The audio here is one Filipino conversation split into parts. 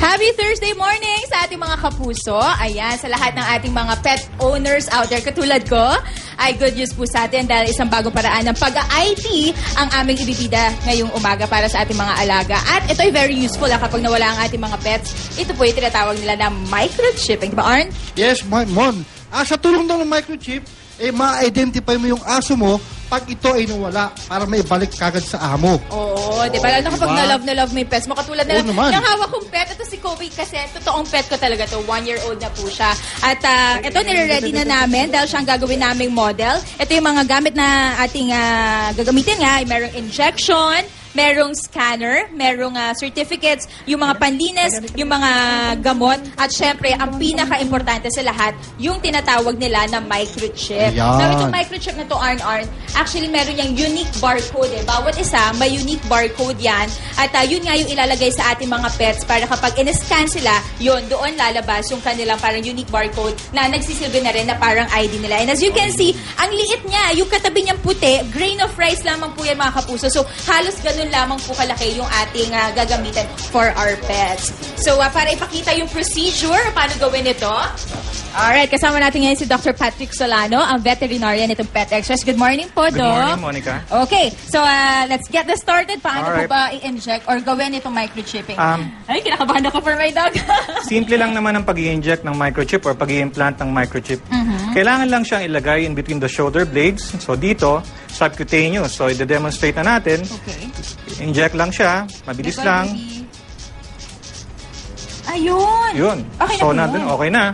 Happy Thursday morning sa ating mga kapuso. Ayan, sa lahat ng ating mga pet owners out there katulad ko, ay good news po sa atin dahil isang bagong paraan ng pag-IT ang aming ibibida ngayong umaga para sa ating mga alaga. At ito ay very useful ah, kapag nawala ang ating mga pets. Ito po yung tinatawag nila na microchipping. Di ba, Arn? Yes, Mon. Mon. Ah, sa tulong ng microchip, eh, ma-identify mo yung aso mo pag ito ay nawala para may balik kagad sa amo. Oo, di ba? Lalo na kapag Diba? na-love na love mo yung pets mo. Katulad na Oo naman. yung hawak kong pet. Ito si Kobe kasi totoong pet ko talaga to. One year old na po siya. At ah, ito nire-ready na namin dahil siya ang gagawin naming model. Ito yung mga gamit na ating ah, gagamitin nga. Merong injection, merong scanner, merong ah, certificates, yung mga panlinis, yung mga gamot, at syempre, ang pinaka-importante sa lahat, yung tinatawag nila na microchip. Ayan. Now, itong microchip na to, Arn Arn, actually meron yung unique barcode eh. Bawat isa, may unique barcode yan. At ah, yun nga yung ilalagay sa ating mga pets para kapag in-scan sila, yun, doon lalabas yung kanilang parang unique barcode na nagsisilbi na rin na parang ID nila. And as you can see, ang liit niya, yung katabi niyang puti, grain of rice lamang po yan mga kapuso. So, halos ganun lamang po kalaki yung ating ah, gagamitin for our pets. So, ah, para ipakita yung procedure, paano gawin ito, Alright, kasama natin ngayon si Dr. Patrick Solano, ang veterinarian nitong Pet Express. Good morning po, Good Doc. morning, Monica. Okay, so uh, let's get this started. Paano po Alright. ba i-inject or gawin itong microchipping? Um, Ay, kinakabahan ako for my dog. Simple lang naman ang pag inject ng microchip or pag implant ng microchip. Kailangan lang siyang ilagay in between the shoulder blades. So dito, subcutaneous. So i-demonstrate na natin. okay. Inject lang siya. Mabilis Nicole, lang. baby. Ayun. Yun. Okay so na po nandun, yun. okay na.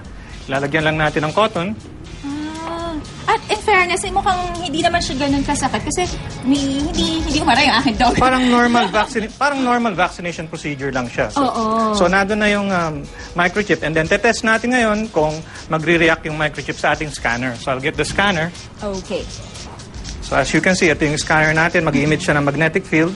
Lalagyan lang natin ng cotton. Ah. At in fairness, eh, mukhang hindi naman siya ganun kasakit kasi may, hindi hindi umara yung aking dog. Parang normal vaccine, parang normal vaccination procedure lang siya. So, Oo. so nandun na yung um, microchip and then tetest natin ngayon kung magre-react yung microchip sa ating scanner. So I'll get the scanner. Okay. So as you can see, ito yung scanner natin. Mag-emit siya ng magnetic field.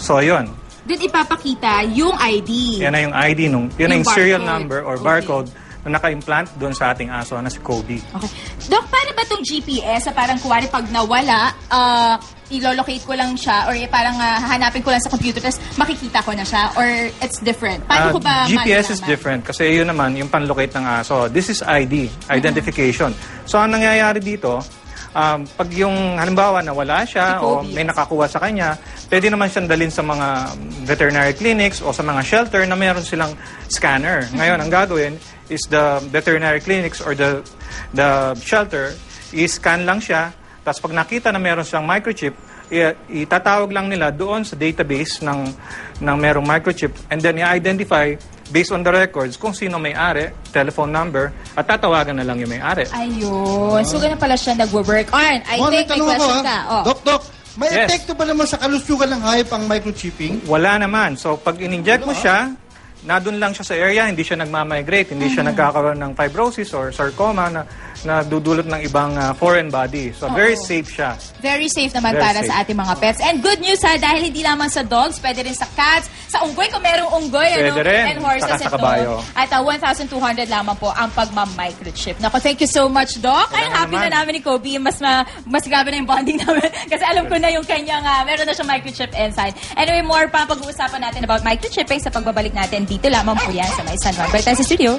So yun. Doon ipapakita yung ID. Yan na yung ID nung, yun na Yung yung serial barcode. number or Okay. barcode na naka-implant doon sa ating aso na si Kobe. Okay. Doc, paano ba itong GPS? Sa parang kuwari pag nawala, uh, ilolocate ko lang siya or eh, parang ah, hahanapin ko lang sa computer tapos makikita ko na siya or it's different? Paano Ah, ko ba GPS is different kasi yun naman yung panlocate ng aso. This is ID, identification. So ang nangyayari dito, um, pag yung halimbawa nawala siya Si o may nakakuha sa kanya, pwede naman siyang dalhin sa mga veterinary clinics o sa mga shelter na meron silang scanner. Ngayon, ang gagawin is the veterinary clinics or the the shelter, i-scan lang siya, tapos pag nakita na meron siyang microchip, itatawag lang nila doon sa database ng ng merong microchip and then i-identify based on the records kung sino may-ari, telephone number, at tatawagan na lang yung may-ari. Ayun. So, ganun pala siya nagwo-work. Arn, I Mon, think may tanong question ako, ka. ha? Oh. Doc, Doc, may Yes. epekto ba naman sa kalusugan ng hayop ang microchipping? Wala naman. So, pag in-inject mo siya, nadun lang siya sa area, hindi siya nagmamigrate, hindi siya nagkakaroon ng fibrosis or sarcoma na, na dudulot ng ibang ah, foreign body. So, very Oo. safe siya. Very safe naman Very para safe. sa ating mga pets. And good news ha, dahil hindi lamang sa dogs, pwede rin sa cats, sa unggoy kung merong unggoy, ano, Pwede rin. and horses Saka sa ito. kabayo. At uh, 1,200 lamang po ang pagmamicrochip. Nako, thank you so much, Doc. Ay, Wala happy na naman. namin ni Kobe. Mas, ma, mas grabe na yung bonding namin. Kasi alam ko na yung kanyang, uh, meron na siyang microchip inside. Anyway, more pa pag-uusapan natin about microchipping sa pagbabalik natin. Dito lamang po yan sa may San Juan. Sa studio.